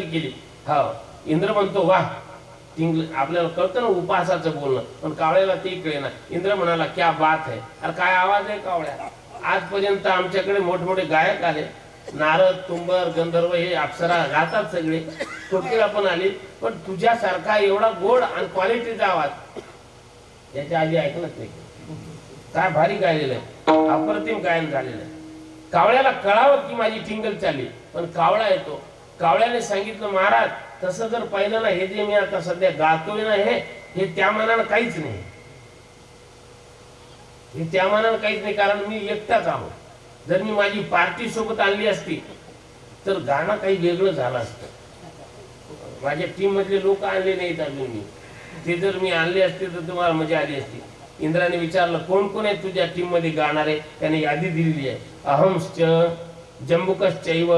केली हा इंद्र म्हणतो वा आपल्याला कळतं ना उपासाचं बोलणं पण कावळ्याला ते कळेना. इंद्र म्हणाला क्या बात आहे अरे काय आवाज आहे कावळ्या? आजपर्यंत आमच्याकडे मोठमोठे गायक आले. नारद तुंबर गंधर्व हे अप्सरा गातात सगळे. कोकिळा पण आली. पण तुझ्यासारखा एवढा गोड आणि क्वालिटीचा आवाज. याच्या आधी ऐकलंच नाही. काय भारी गायलेलं आहे. अप्रतिम गायन झालेलं आहे. कावळ्याला कळावं की माझी टिंगल चालली. पण कावळा येतो. कावळ्याने सांगितलं महाराज तसं जर पाहिलं ना हे जे मी आता सध्या गातोय ना हे हे त्या मानानं काहीच नाही. हे त्या मानानं काहीच नाही कारण मी एकटाच आहो. जर मी माझी पार्टी सोबत आणली असती तर गाणं काही वेगळं झालं असतं. माझ्या टीम मधले लोक आणले नाहीत अजून मी. ते जर मी आणले असते तर तुम्हाला मजा आली असती. इंद्राने विचारलं कोण कोण आहे तुझ्या टीममध्ये गाणारे? त्याने यादी दिलेली आहे. अहंश्च जंबुकश्चैव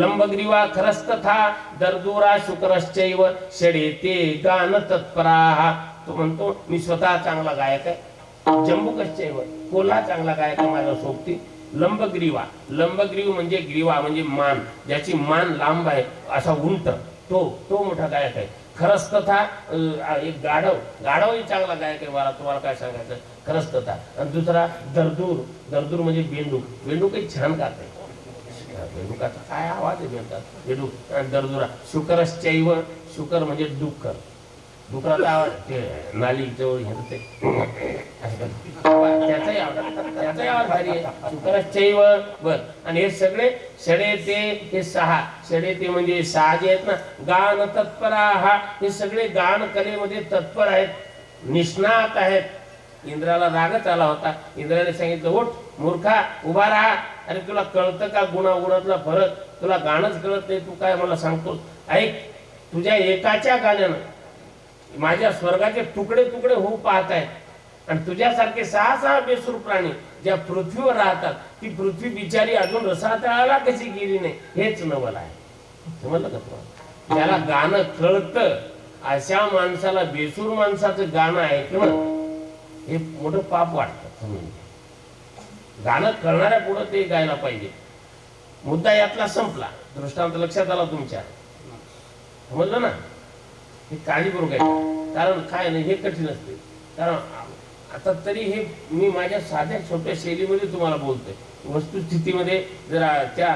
लंबग्रीवा खरस्तथा दर्दुरा शुक्रश्चैव षडे ते गान तत्पराहा तो म्हणतो मी स्वतः चांगला गायक आहे. जंबुकश्चैव कोल्हा चांगला गायक आहे माझ्या सोबती. लंबग्रीवा लंबग्रीव म्हणजे ग्रीवा म्हणजे मान. ज्याची मान लांब आहे असा उंट. तो तो मोठा गायक आहे. खरंच तथा एक गाढव. गाढवही चांगला गायक आहे मला तुम्हाला काय सांगायचं? खरंच तथा आणि दुसरा दरदूर. दरदूर म्हणजे बेंडूक. बेंडूकही छान गात आहे. रेणुकाचा काय आवाज आहे बेंडुकाचा बेंडूक दरदुरा. शुकरश्चैव शुकर म्हणजे डुकर डुकराचा आवाज ते नाली जवळ घेत ते त्याचाही आवाज त्याचाही आवाज भारी आहे. शुकरश्चैव बर. आणि हे सगळे षडे ते हे सहा. षडे ते म्हणजे सहा जे आहेत ना गान तत्परा हा. हे सगळे गान कलेमध्ये तत्पर आहेत. निष्णात आहेत. इंद्राला रागच आला होता. इंद्राने सांगितलं उठ मूर्खा उभा राहा. अरे तुला कळतं का गुणागुणातला फरक? तुला गाणंच कळत नाही तू काय मला सांगतोस? ऐक तुझ्या एकाच्या गाण्यानं माझ्या स्वर्गाचे तुकडे तुकडे होऊ पाहत आहेत. आणि तुझ्यासारखे सहा सहा बेसूर प्राणी ज्या पृथ्वीवर राहतात ती पृथ्वी बिचारी अजून रसातळाला कशी गेली नाही हेच नवल आहे. समजलं का तुम्हाला? ज्याला गाणं कळतं अशा माणसाला बेसूर माणसाचं गाणं ऐकणं हे मोठं पाप वाटतं. गाणं कळणाऱ्या पुढं ते गायला पाहिजे. मुद्दा यातला संपला. दृष्टांत लक्षात आला तुमच्या. समजलं ना? हे काळजीपूर्वक आहे कारण काय नाही हे कठीण असते. कारण आता तरी हे मी माझ्या साध्या छोट्या शैलीमध्ये तुम्हाला बोलतोय. वस्तुस्थितीमध्ये जरा त्या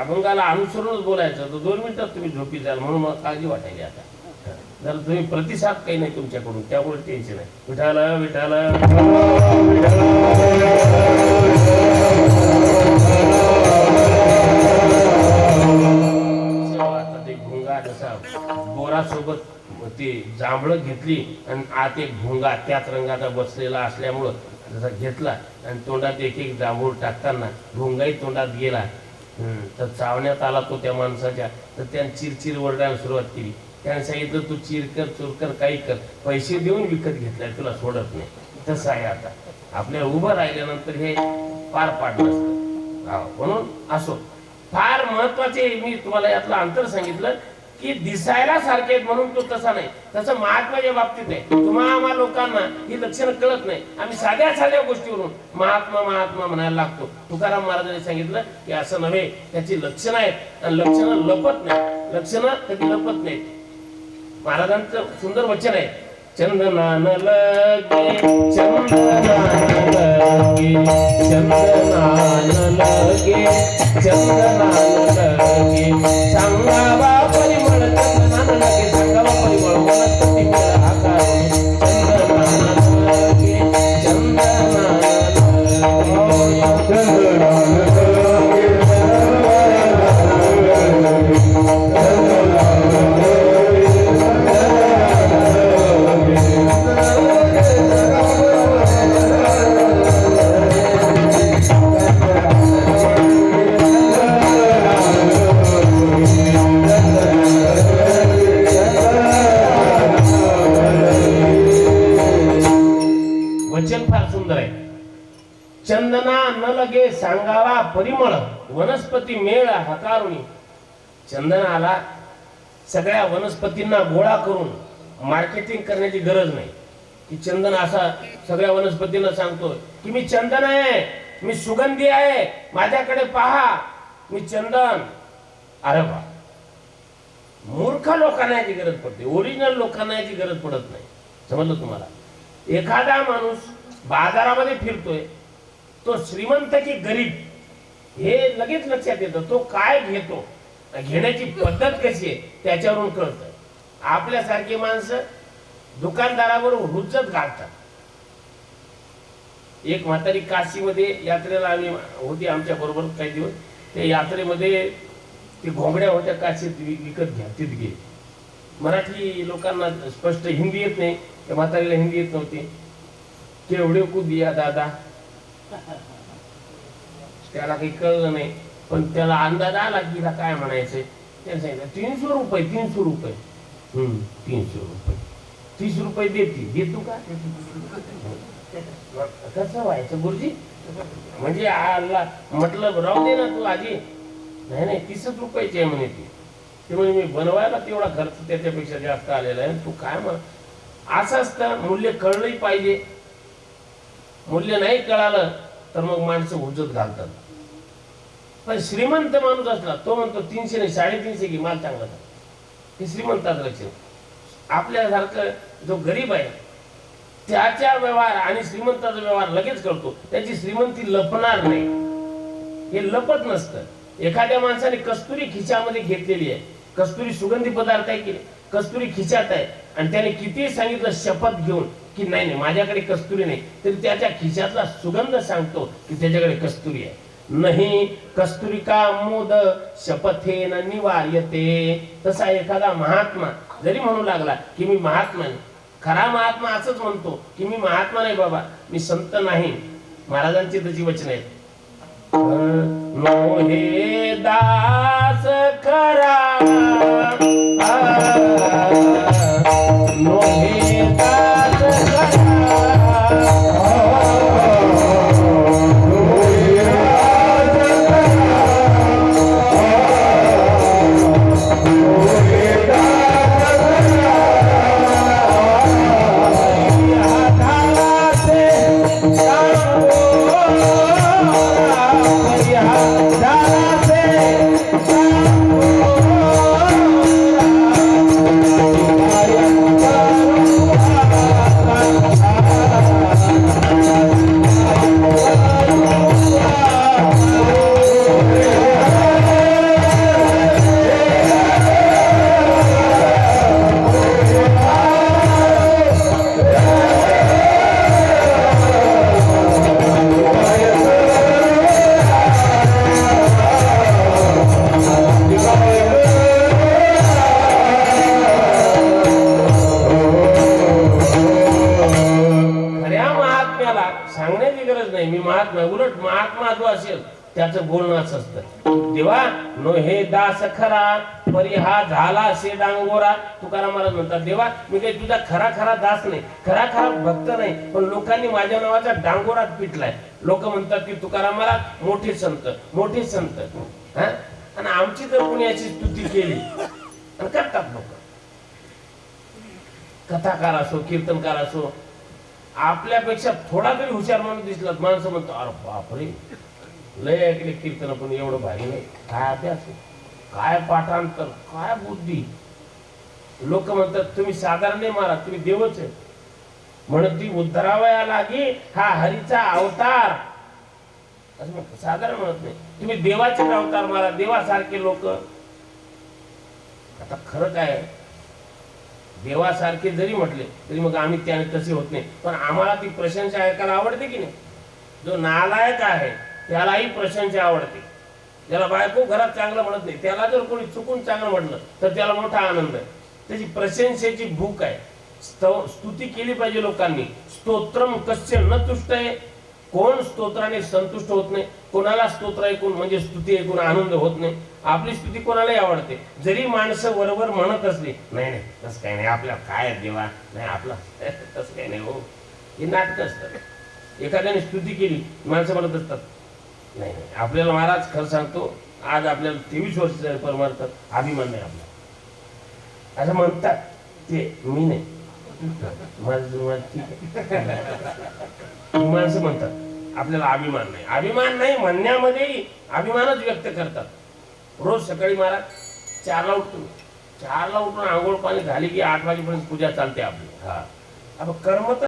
अभंगाला अनुसरूनच बोलायचं तर दोन मिनिटात तुम्ही झोपी जाल म्हणून मला काळजी वाटायली आता. जर तुम्ही प्रतिसाद काही नाही तुमच्याकडून त्यामुळे टेन्शन आहे. विठाला विठाला. आता ते भुंगा जसा बोरासोबत ते जांभळं घेतली आणि आत एक भुंगा त्याच रंगाचा बसलेला असल्यामुळं जसा घेतला आणि तोंडात एक एक जांभूळ टाकताना भुंगाही तोंडात गेला. तर चावण्यात आला तो त्या माणसाच्या तर त्यानं चिरचिर ओरडायला सुरुवात केली. त्याने सांगितलं तू चिरकर चुरकर काही कर. पैसे देऊन विकत घेतलाय तुला सोडत नाही. तसं आहे आता. आपल्याला उभं राहिल्यानंतर हे पार पाडलं म्हणून असो. फार महत्त्वाचे मी तुम्हाला यातलं अंतर सांगितलं की दिसायला सारखे आहेत म्हणून तो तसा नाही. तसं महात्माच्या बाबतीत आहे तुम्हा आम्हा लोकांना ही लक्षणं कळत नाही. आम्ही साध्या साध्या गोष्टीवरून महात्मा महात्मा म्हणायला लागतो. तुकाराम महाराजांनी सांगितलं की असं नव्हे त्याची लक्षणं आहेत. आणि लक्षणं लपत नाही. लक्षणं कधी लपत नाहीत. महाराजांचं सुंदर वचन आहे. चंदनान लगे चंदनान लगे चंदनान लगे चंदनान लगे सांगावा परिमळ वनस्पती मेळ हकारुणी. चंदनाला सगळ्या वनस्पतींना गोळा करून मार्केटिंग करण्याची गरज नाही. की चंदन असा सगळ्या वनस्पतींना सांगतो की मी चंदन आहे मी सुगंधी आहे माझ्याकडे पहा मी चंदन. अरे वा. मूर्ख लोकांना याची गरज पडते ओरिजिनल लोकांना याची गरज पडत नाही. समजलं तुम्हाला? एखादा माणूस बाजारामध्ये फिरतोय तो श्रीमंत की गरीब? हे लगेच लक्षात येतं तो काय घेतो? घेण्याची पद्धत कशी आहे त्याच्यावरून कळतं. आपल्यासारखी माणसं दुकानदारावर रुजत घालतात. एक म्हातारी काशीमध्ये यात्रेला आम्ही होती आमच्या बरोबर काही दिवस. त्या यात्रेमध्ये ते घोंगड्या होत्या काशीत विकत घ्या तिथे गेले मराठी लोकांना स्पष्ट हिंदी येत नाही त्या म्हातारीला हिंदी येत नव्हती. केवढे कू दिया दादा. त्याला काही कळलं नाही. पण त्याला अंदाज आला की हिला काय म्हणायचंय? त्याने सांगितलं तीनशे रुपये तीनशे रुपये. हम्म तीनशे रुपये. तीस रुपये देते. देतो का? कसं व्हायचं गुरुजी? म्हणजे आला म्हटलं राहू दे ना तू आजी नाही नाही तीसच रुपयाची आहे म्हणे ती. ते म्हणजे मी बनवायला तेवढा खर्च त्याच्यापेक्षा जास्त आलेला आहे. तू काय म्हण असं असतं मूल्य कळलंही पाहिजे. मूल्य नाही कळालं तर मग माणसं हुजत घालतात. पण श्रीमंत माणूस असला तो म्हणतो तीनशे नाही साडेतीनशे की माल चांगला हे श्रीमंताचं लक्षण आपल्यासारखं जो गरीब आहे त्याच्या व्यवहार आणि श्रीमंताचा व्यवहार लगेच करतो. त्याची श्रीमंती लपणार नाही. हे लपत नसतं. एखाद्या माणसाने कस्तुरी खिशामध्ये घेतलेली आहे. कस्तुरी सुगंधी पदार्थ आहे की कस्तुरी खिशात आहे. आणि त्याने किती सांगितलं शपथ घेऊन की नाही नाही माझ्याकडे कस्तुरी नाही. तरी त्याच्या खिशातला सुगंध सांगतो की त्याच्याकडे कस्तुरी आहे. नाही कस्तुरिका मोद शपथेन निवार्यते. तसा एखादा महात्मा जरी म्हणू लागला की मी महात्मा नाही खरा महात्मा असंच म्हणतो की मी महात्मा नाही बाबा मी संत नाही. महाराजांची त्याची वचन आहेत त्याचं बोलणंच असत. असतं देवा नो हे दास खरा परी हा झाला से डांगोरा. तुकाराम महाराज म्हणतात देवा मी काही तुझा खरा खरा दास नाही खरा खरा भक्त नाही पण लोकांनी माझ्या नावाचा डांगोरात पिटलाय. लोक म्हणतात की तुकाराम महाराज मोठे संत मोठे संत. हा? आणि आमची जर कोणी याची स्तुती केली? आणि करतात लोक. कथाकार असो कीर्तनकार असो आपल्यापेक्षा थोडा तरी हुशार माणूस दिसला माणसं म्हणतो अरे बापरे लय ऐकले कीर्तन पण एवढं भारी नाही. काय अभ्यास काय पाठांतर? काय बुद्धी? लोक म्हणतात तुम्ही साधारण नाही मारा तुम्ही देवच आहे. म्हणत ती उद्धरावया लागे हा हरीचा अवतार. असं म्हणत साधारण म्हणत नाही. तुम्ही देवाचे अवतार मारा देवासारखे लोक. आता खरं काय? देवासारखे जरी म्हटले तरी मग आम्ही त्याने तसे होत नाही. पण आम्हाला ती प्रशंसा ऐकायला आवडते की नाही? जो नालायक आहे त्यालाही प्रशंसा आवडते. ज्याला बायको घरात चांगलं म्हणत नाही. त्याला जर कोणी चुकून चांगलं म्हटलं तर त्याला मोठा आनंद आहे. त्याची प्रशंसेची भूक आहे. स्तुती केली पाहिजे लोकांनी. स्तोत्रम कस्य न तुष्ट आहे कोण स्तोत्राने संतुष्ट होत नाही? कोणाला स्तोत्र ऐकून म्हणजे स्तुती ऐकून आनंद होत नाही? आपली स्तुती कोणालाही आवडते. जरी माणसं बरोबर म्हणत असली नाही नाही तसं काही नाही. आपल्या काय देवा? नाही आपला तसं काही नाही हो. हे नाटक असतं एखाद्याने स्तुती केली माणसं म्हणत असतात नाही नाही. आपल्याला महाराज खरं सांगतो आज आपल्याला तेवीस वर्ष परमार्थात अभिमान नाही आपला. असं म्हणतात ते मी नाही. माझं माझं ठीक आहे. माणसं म्हणतात आपल्याला अभिमान नाही. अभिमान नाही म्हणण्यामध्येही अभिमानच व्यक्त करतात. रोज सकाळी महाराज चारला उठतो. चारला उठून आंघोळ पाणी झाली की आठ वाजेपर्यंत पूजा चालते आपली. हा. अब कर्म तर